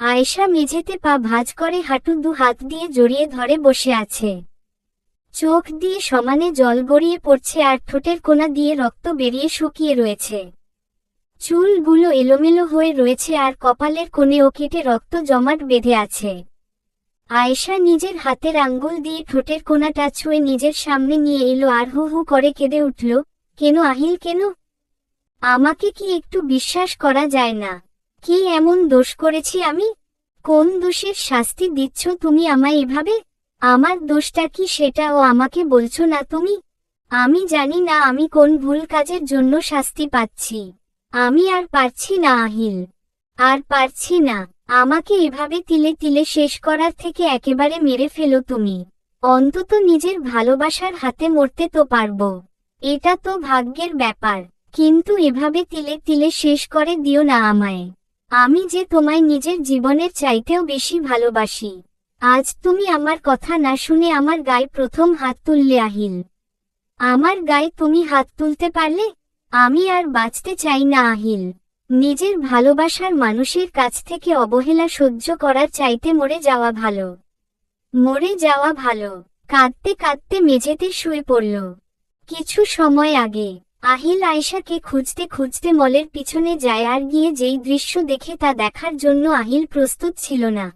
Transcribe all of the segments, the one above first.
আয়েশা মেঝেতে পা ভাঁজ করে হাঁটু দু হাত দিয়ে জড়িয়ে ধরে বসে আছে। চোখ দিয়ে সমানে জল গড়িয়ে পড়ছে আর ঠোঁটের কোণা দিয়ে রক্ত বেরিয়ে শুকিয়ে রয়েছে। চুলগুলো এলোমেলো হয়ে রয়েছে আর কপালের কোণে ও কেটে রক্ত জমাট বেঁধে আছে। আয়েশা নিজের হাতের আঙ্গুল দিয়ে ঠোঁটের কোণাটা ছুঁয়ে নিজের সামনে নিয়ে এলো আর হু হু করে কেঁদে উঠল, কেন আহিল কেন? আমাকে কি একটু বিশ্বাস করা যায় না? কি এমন দোষ করেছি আমি? কোন দোষের শাস্তি দিচ্ছ তুমি আমায় এভাবে? আমার দোষটা কি সেটা ও আমাকে বলছো না তুমি? আমি জানি না আমি কোন ভুল কাজের জন্য শাস্তি পাচ্ছি। আমি আর পারছি না, আহিল। আর পারছি না। আমাকে এভাবে তিলে তিলে শেষ করার থেকে একেবারে মেরে ফেলো তুমি। অন্তত নিজের ভালোবাসার হাতে মরতে তো পারব। এটা তো ভাগ্যের ব্যাপার। কিন্তু এভাবে তিলে তিলে শেষ করে দিও না আমায়। আমি যে তোমায় নিজের জীবনের চাইতেও বেশি ভালোবাসি। আজ তুমি আমার কথা না শুনে আমার গায়ে প্রথম হাত তুললে আহিল। আমার গায়ে তুমি হাত তুলতে পারলে, আমি আর বাঁচতে চাই না আহিল। নিজের ভালোবাসার মানুষের কাছ থেকে অবহেলা সহ্য করার চাইতে মরে যাওয়া ভালো। মরে যাওয়া ভালো। কাঁদতে কাঁদতে মেঝেতে শুয়ে পড়ল। কিছু সময় আগে আহিল আয়েশাকে খুঁজতে খুঁজতে মলের পিছনে যায় আর গিয়ে যেই দৃশ্য দেখে তা দেখার জন্য আহিল প্রস্তুত ছিল না।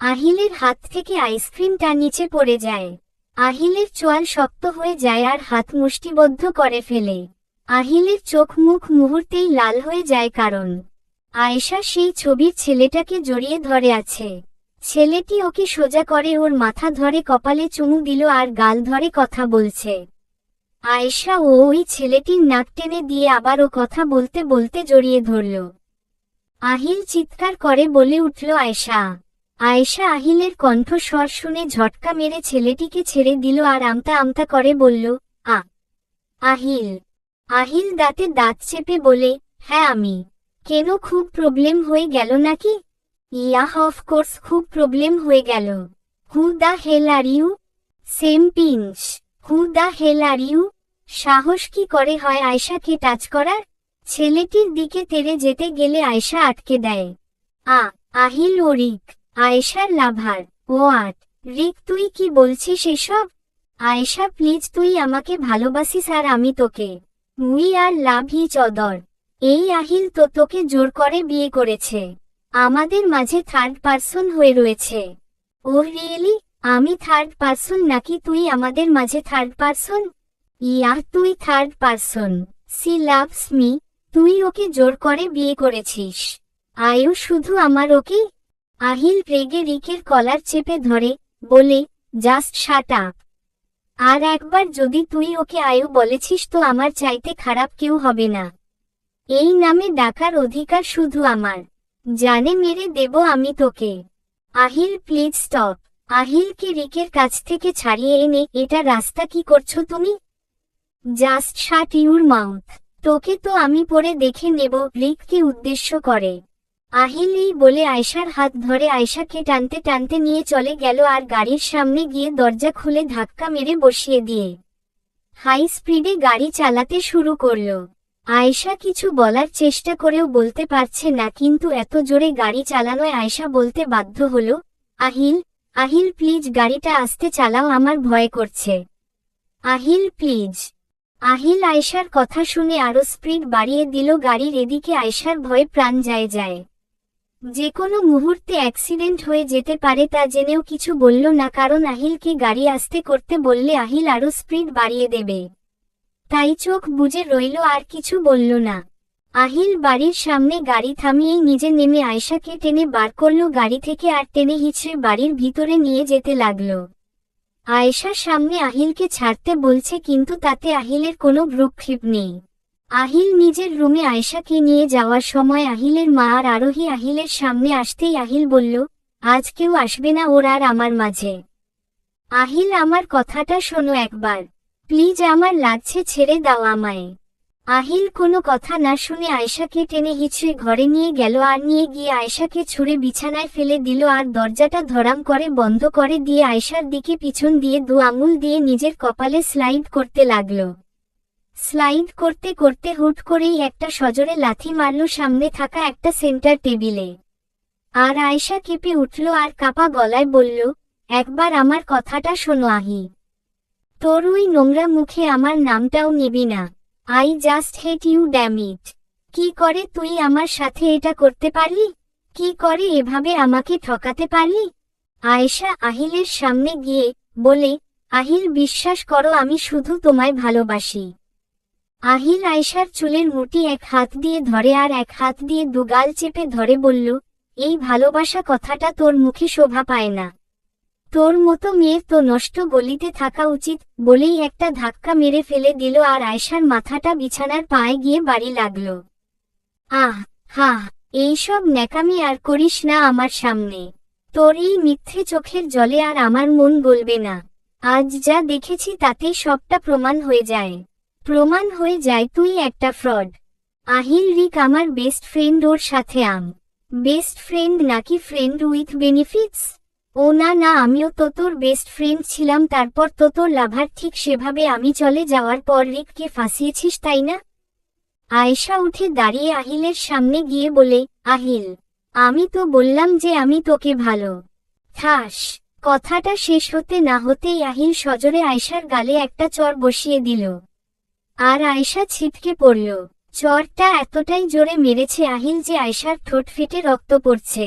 আহিলের হাত থেকে আইসক্রিমটা নিচে পড়ে যায়। আহিলের চোয়াল শক্ত হয়ে যায় আর হাত মুষ্টিবদ্ধ করে ফেলে। আহিলের চোখ মুখ মুহূর্তেই লাল হয়ে যায় কারণ আয়েশা সেই ছবির ছেলেটাকে জড়িয়ে ধরে আছে। ছেলেটি ওকে সোজা করে ওর মাথা ধরে কপালে চুমু দিল আর গাল ধরে কথা বলছে। আয়েশা ও ওই ছেলেটির নাক টেনে দিয়ে আবার ও কথা বলতে বলতে জড়িয়ে ধরল। আহিল চিৎকার করে বলে উঠল, আয়েশা। আয়েশা আহিলের কণ্ঠস্বর শুনে ঝটকা মেরে ছেলেটিকে ছেড়ে দিল আর আমতা আমতা করে বলল, আ, আহিল। আহিল দাঁতে দাঁত চেপে বলে হ্যাঁ আমি। কেন খুব প্রবলেম হয়ে গেল নাকি? ইয়াহ অফকোর্স খুব প্রবলেম হয়ে গেল। Who the hell are you? Same pinch. Who the hell are you? সাহস কি করে হয় আয়শাকে টাচ করার? ছেলেটির দিকে তেরে যেতে গেলে আয়শা আটকে দেয়। আ, আহিল ও রিক, আয়েশার লাভার। ও আট, রিক, তুই কি বলছিস এসব? আয়েশা, প্লিজ, তুই আমাকে ভালোবাসিস আর আমি তোকে। We are love each other. এই আহিল তো তোকে জোর করে বিয়ে করেছে। আমাদের মাঝে থার্ড পার্সন হয়ে রয়েছে। ও রিয়েলি? আমি থার্ড পার্সন নাকি তুই আমাদের মাঝে থার্ড পার্সন? ইয়া তুই third person she loves me তুই ওকে জোর করে বিয়ে করেছিস। আয়ু শুধু আমার ওকে? আহিল রেগে রিকের কলার চেপে ধরে, বলে জাস্ট শাট আপ আর একবার যদি তুই ওকে আয়ু বলেছিস তো আমার চাইতে খারাপ কেউ হবে না। এই নামে ডাকার অধিকার শুধু আমার। জানে মেরে দেব আমি তোকে। আহিল প্লিজ স্টপ আহিলকে রিকের কাছ থেকে ছাড়িয়ে এনে, এটা রাস্তা কি করছ তুমি? জাস্ট শাট ইউর মাউথ তোকে তো আমি পরে দেখে নেব রিককে উদ্দেশ্য করে। আহিল এই বলে আয়শার হাত ধরে আয়শাকে টানতে টানতে নিয়ে চলে গেল আর গাড়ির সামনে গিয়ে দরজা খুলে ধাক্কা মেরে বসিয়ে দিয়ে। হাই স্পিডে গাড়ি চালাতে শুরু করল। আয়েশা কিছু বলার চেষ্টা করেও বলতে পারছে না, কিন্তু এত জোরে গাড়ি চালানোয় আয়েশা বলতে বাধ্য হল, আহিল আহিল প্লিজ গাড়িটা আস্তে চালাও, আমার ভয় করছে। আহিল, প্লিজ। আহিল আয়েশার কথা শুনে আরও স্পিড বাড়িয়ে দিল গাড়ির এদিকে আয়েশার ভয়ে প্রাণ যায় যায়। যে কোনো মুহূর্তে অ্যাক্সিডেন্ট হয়ে যেতে পারে তা জেনেও কিছু বলল না, কারণ আহিলকে গাড়ি আসতে করতে বললে আহিল আরও স্পিড বাড়িয়ে দেবে। তাই চোখ বুজে রইল, আর কিছু বলল না। আহিল বাড়ির সামনে গাড়ি থামিয়েই নিজে নেমে আয়শাকে টেনে বার করল গাড়ি থেকে আর টেনে হিচড়ে বাড়ির ভিতরে নিয়ে যেতে লাগল। আয়েশার সামনে আহিলকে ছাড়তে বলছে, কিন্তু তাতে আহিলের কোনো ভ্রুক্ষেপ নেই। আহিল নিজের রুমে আয়েশাকে নিয়ে যাওয়ার সময় আহিলের মা আর আরোহী আহিলের সামনে আসতেই আহিল বলল, আজ কেউ আসবে না ওর আর আমার মাঝে। আহিল আমার কথাটা শোনো একবার। প্লিজ আমার লাগছে ছেড়ে দাও আমায়। আহিল কোনো কথা না শুনে আয়শাকে টেনে হিচড়ে ঘরে নিয়ে গেল আর নিয়ে গিয়ে আয়শাকে ছুঁড়ে বিছানায় ফেলে দিল আর দরজাটা ধরাম করে বন্ধ করে দিয়ে আয়শার দিকে পিছন দিয়ে দু আঙুল দিয়ে নিজের কপালে স্লাইড করতে লাগল। স্লাইড করতে করতে হুট করেই একটা সজোরে লাথি মারল সামনে থাকা একটা সেন্টার টেবিলে। আর আয়শা কেঁপে উঠল আর কাপা গলায় বলল, একবার আমার কথাটা শোনো, আহি। তোর ওই নোংরা মুখে আমার নামটাও নিবি না। I just hate you dammit কি করে তুই আমার সাথে এটা করতে পারলি? কি করে এভাবে আমাকে ঠকাতে পারলি? আয়েশা আহিলের সামনে গিয়ে বলে, আহিল বিশ্বাস করো আমি শুধু তোমায় ভালোবাসি। আহিল আয়েশার চুলের মুটি এক হাত দিয়ে ধরে আর এক হাত দিয়ে দুগাল চেপে ধরে বলল, এই ভালোবাসা কথাটা তোর মুখে শোভা পায় না। তোর মতো মেয়ের তো নষ্ট গলিতে থাকা উচিত, বলেই একটা ধাক্কা মেরে ফেলে দিল আর আয়সার মাথাটা বিছানার পায়ে গিয়ে বাড়ি লাগল। আহ, হা এইসব ন্যাকামি আর করিস না আমার সামনে। তোর এই মিথ্যে চোখের জলে আর আমার মন বলবে না। আজ যা দেখেছি তাতেই সবটা প্রমাণ হয়ে যায়। প্রমাণ হয়ে যায় তুই একটা ফ্রড। আহিল রিক আমার বেস্ট ফ্রেন্ড ওর সাথে আম। বেস্ট ফ্রেন্ড নাকি ফ্রেন্ড উইথ বেনিফিটস ও না না, আমিও তো তোর বেস্ট ফ্রেন্ড ছিলাম, তারপর তো তোর লাভার ঠিক সেভাবে আমি চলে যাওয়ার পর রিককে ফাঁসিয়েছিস, তাই না? আয়েশা উঠে দাঁড়িয়ে আহিলের সামনে গিয়ে বলে, আহিল, আমি তো বললাম যে আমি তোকে ভালো। থাস, কথাটা শেষ হতে না হতেই আহিল সজরে আয়েশার গালে একটা চর বসিয়ে দিল। আর আয়শা ছিটকে পড়ল। চরটা এতটাই জোরে মেরেছে আহিল যে আয়শার ঠোঁট ফেটে রক্ত পড়ছে।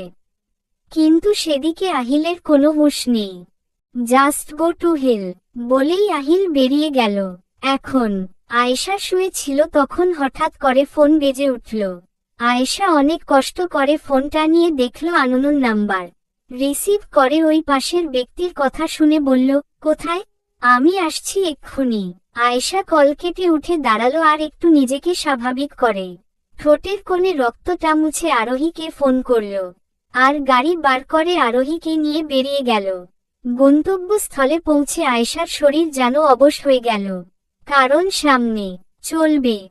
কিন্তু সেদিকে আহিলের কোনো হুঁশ নেই। জাস্ট গো টু হিল বলেই আহিল বেরিয়ে গেল। এখন আয়েশা শুয়ে ছিল তখন হঠাৎ করে ফোন বেজে উঠল। আয়েশা অনেক কষ্ট করে ফোনটা নিয়ে দেখল আননুর নাম্বার। রিসিভ করে ওই পাশের ব্যক্তির কথা শুনে বলল, কোথায়? আমি আসছি এক্ষুনি। আয়েশা কল কেটে উঠে দাঁড়াল আর একটু নিজেকে স্বাভাবিক করে। ঠোঁটের কোণে রক্তটা মুছে আরোহীকে ফোন করল। আর গাড়ি বার করে আরোহীকে নিয়ে বেরিয়ে গেল। গন্তব্যস্থলে পৌঁছে আয়েশার শরীর যেন অবশ হয়ে গেল। কারণ সামনে চলবে।